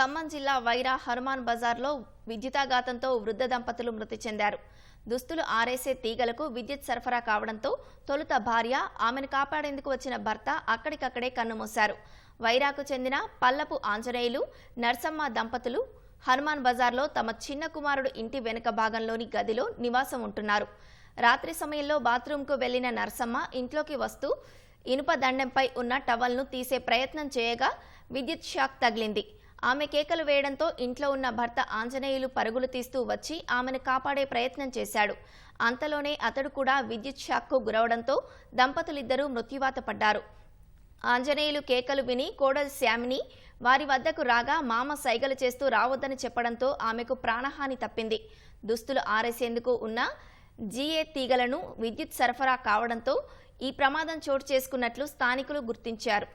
ఖమ్మం జిల్లా వైరా హనుమాన్ బజార్లో విద్యుతాఘాతంతో వృద్ధ దంపతులు మృతి చెందారు. దుస్తులు ఆరేసే తీగలకు విద్యుత్ సరఫరా కావడంతో తొలుత భార్య ఆమెను కాపాడేందుకు వచ్చిన భర్త అక్కడికక్కడే కన్నుమూశారు వైరాకు చెందిన పల్లపు ఆంజనేయులు నర్సమ్మ దంపతులు హనుమాన్ బజార్లో తమ చిన్న కుమారుడు ఇంటి వెనుక భాగంలోని గదిలో నివాసం ఉంటున్నారు. రాత్రి సమయంలో బాత్రూంకు వెళ్ళిన నర్సమ్మ ఇంట్లోకి వస్తూ ఇనుప దండెంపై ఉన్న టవల్ను తీసే ప్రయత్నం చేయగా విద్యుత్ షాక్ తగిలింది. ఆమె కేకలు వేయడంతో ఇంట్లో ఉన్న భర్త ఆంజనేయులు పరుగులు తీస్తూ వచ్చి ఆమెను కాపాడే ప్రయత్నం చేశాడు. అంతలోనే అతడు కూడా విద్యుత్ షాక్కు గురవడంతో దంపతులిద్దరూ మృత్యువాత పడ్డారు. ఆంజనేయులు కేకలు విని కోడల్ శ్యామిని వారి వద్దకు రాగా మామ సైగలు చేస్తూ రావద్దని చెప్పడంతో ఆమెకు ప్రాణహాని తప్పింది. దుస్తులు ఆరేసేందుకు ఉన్న జీఏ తీగలను విద్యుత్ సరఫరా కావడంతో ఈ ప్రమాదం చోటు చేసుకున్నట్లు స్థానికులు గుర్తించారు.